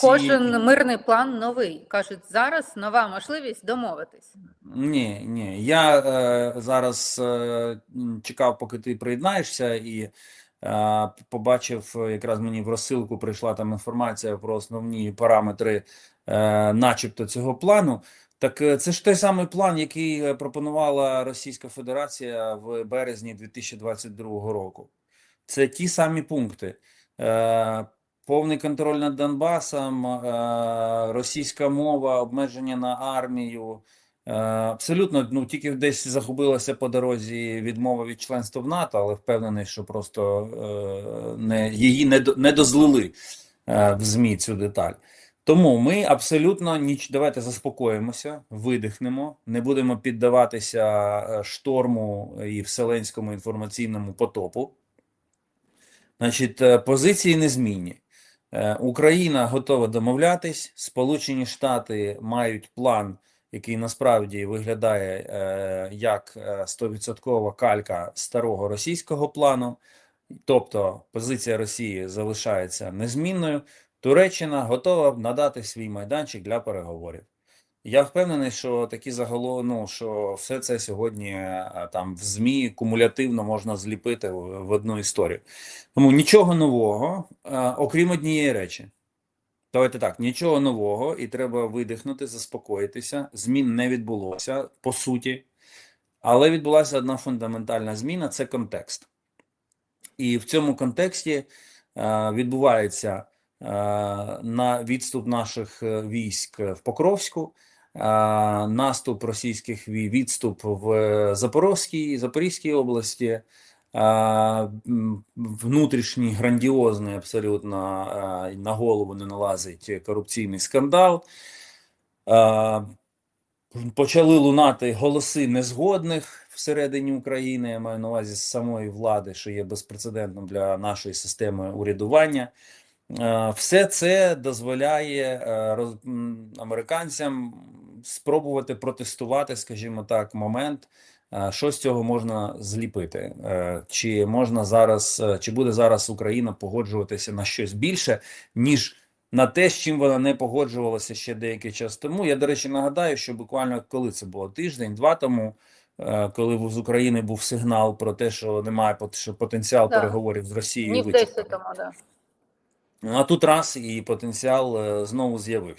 Кожен мирний план новий. Кажуть, зараз нова можливість домовитись. Ні, ні. Я е, зараз е, чекав, поки ти приєднаєшся, і е, побачив, якраз мені в розсилку прийшла там інформація про основні параметри, е, начебто, цього плану. Так е, це ж той самий план, який е, пропонувала Російська Федерація в березні 2022 року. Це ті самі пункти. Е, повний контроль над Донбасом, е, російська мова, обмеження на армію. Е, Абсолютно, ну тільки десь загубилася по дорозі відмова від членства в НАТО, але впевнений, що просто е, не, її не, не дозлили в ЗМІ цю деталь. Тому ми абсолютно ніч. Давайте заспокоїмося, видихнемо, не будемо піддаватися шторму і вселенському інформаційному потопу. Значить, позиції незмінні. Е, Україна готова домовлятись. Сполучені Штати мають план, який насправді виглядає е, як е, 100% калька старого російського плану. Тобто позиція Росії залишається незмінною. Туреччина готова надати свій майданчик для переговорів. Я впевнений, що такі загалом, ну, що все це сьогодні е, там в ЗМІ кумулятивно можна зліпити в одну історію. Тому нічого нового, е, окрім однієї речі. Давайте так, нічого нового, і треба видихнути, заспокоїтися. Змін не відбулося по суті, але відбулася одна фундаментальна зміна це контекст. І в цьому контексті е, відбувається на відступ наших військ в Покровську, наступ російських відступ в Запорозькій, Запорізькій області, е, внутрішній грандіозний абсолютно е, на голову не налазить корупційний скандал. Е, Почали лунати голоси незгодних всередині України, я маю на увазі з самої влади, що є безпрецедентним для нашої системи урядування. Е, Все це дозволяє е, американцям спробувати протестувати, скажімо так, момент, е, що з цього можна зліпити. Е, Чи можна зараз, е, чи буде зараз Україна погоджуватися на щось більше, ніж на те, з чим вона не погоджувалася ще деякий час тому. Я, до речі, нагадаю, що буквально коли це було тиждень-два тому, коли з України був сигнал про те, що немає що потенціал Да. переговорів з Росією вичерпаний. 10 тому, да. Ну, А тут раз і потенціал знову з'явився.